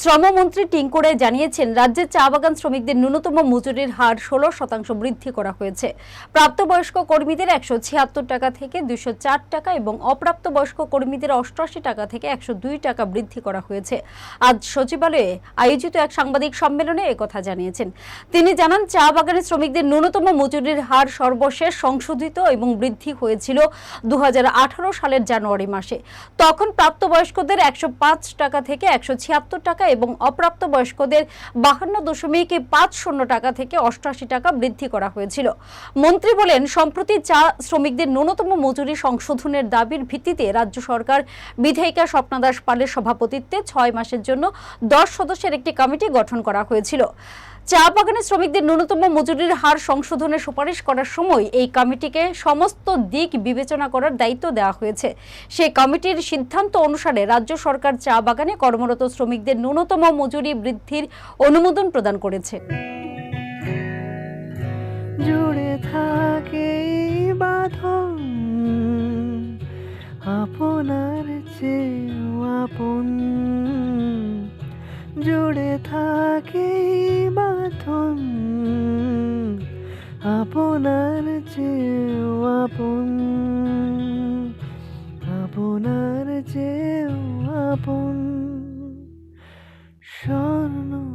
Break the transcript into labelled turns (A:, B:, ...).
A: শ্রমমন্ত্রী টিঙ্কুরে জানিয়েছেন রাজ্যে চা বাগান শ্রমিকদের ন্যূনতম মজুরির হার ষোলো শতাংশ বৃদ্ধি করা হয়েছে। প্রাপ্তবয়স্ক কর্মীদের একশো ছিয়াত্তর টাকা থেকে দুশো চার টাকা এবং অপ্রাপ্তবয়স্ক কর্মীদের অষ্টআশি টাকা থেকে একশো দুই টাকা বৃদ্ধি করা হয়েছে। আজ সচিবালয়ে আয়োজিত এক সাংবাদিক সম্মেলনে একথা জানিয়েছেন। তিনি জানান, চা বাগানের শ্রমিকদের ন্যূনতম মজুরির হার সর্বশেষ সংশোধিত এবং বৃদ্ধি হয়েছিল দু হাজার আঠারো সালের জানুয়ারি মাসে। তখন প্রাপ্তবয়স্কদের একশো পাঁচ টাকা থেকে একশো ছিয়াত্তর টাকা এবং অপ্রাপ্ত বয়স্কদের বাহান্ন দশমিক পাঁচ শূন্য টাকা থেকে অষ্টআশি টাকা বৃদ্ধি করা হয়েছিল। মন্ত্রী বলেন, সম্প্রতি চা শ্রমিকদের ন্যূনতম মজুরি সংশোধনের দাবির ভিত্তিতে রাজ্য সরকার বিধায়িকা স্বপ্না দাস পালের সভাপতিত্বে ছয় মাসের জন্য দশ সদস্যের একটি কমিটি গঠন করা হয়েছিল। চা বাগানের শ্রমিকদের ন্যূনতম মজুরির হার সংশোধনের সুপারিশ করার সময় এই কমিটিকে সমস্ত দিক বিবেচনা করার দায়িত্ব দেওয়া হয়েছে। সেই কমিটির সিদ্ধান্ত অনুসারে রাজ্য সরকার চা বাগানে কর্মরত শ্রমিকদের ন্যূনতম মজুরি বৃদ্ধির অনুমোদন প্রদান করেছে।
B: জুড়ে থাকে আপনার আপন। জুড়ে থাকে আপনার চেউ আপন আপনার চেউ আপন স্বর্ণ